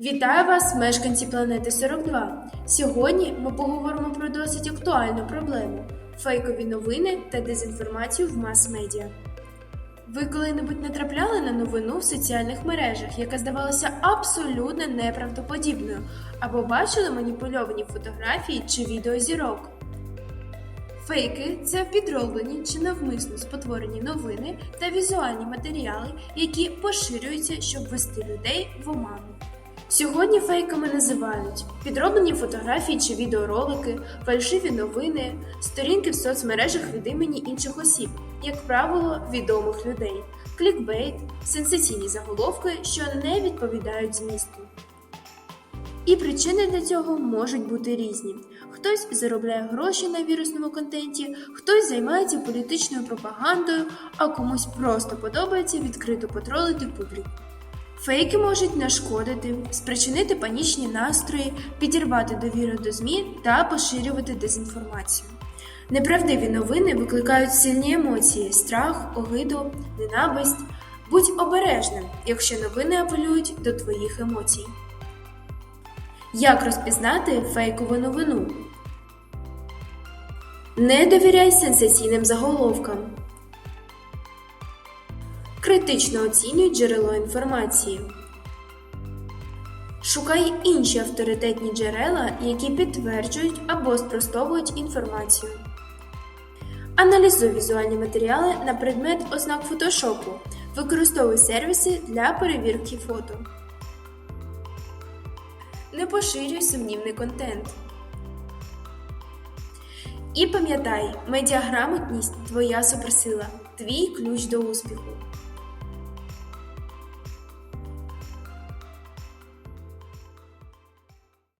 Вітаю вас, мешканці планети 42. Сьогодні ми поговоримо про досить актуальну проблему фейкові новини та дезінформацію в мас-медіа. Ви коли-небудь натрапляли на новину в соціальних мережах, яка здавалася абсолютно неправдоподібною, або бачили маніпульовані фотографії чи відео зірок? Фейки це підроблені чи навмисно спотворені новини та візуальні матеріали, які поширюються, щоб ввести людей в оману. Сьогодні фейками називають підроблені фотографії чи відеоролики, фальшиві новини, сторінки в соцмережах від імені інших осіб, як правило, відомих людей, клікбейт, сенсаційні заголовки, що не відповідають змісту. І причини для цього можуть бути різні. Хтось заробляє гроші на вірусному контенті, хтось займається політичною пропагандою, а комусь просто подобається відкрито потролити публіку. Фейки можуть нашкодити, спричинити панічні настрої, підірвати довіру до ЗМІ та поширювати дезінформацію. Неправдиві новини викликають сильні емоції, страх, огиду, ненависть. Будь обережним, якщо новини апелюють до твоїх емоцій. Як розпізнати фейкову новину? Не довіряй сенсаційним заголовкам. Критично оцінюй джерело інформації. Шукай інші авторитетні джерела, які підтверджують або спростовують інформацію. Аналізуй візуальні матеріали на предмет ознак фотошопу. Використовуй сервіси для перевірки фото. Не поширюй сумнівний контент. І пам'ятай, медіаграмотність твоя суперсила, твій ключ до успіху.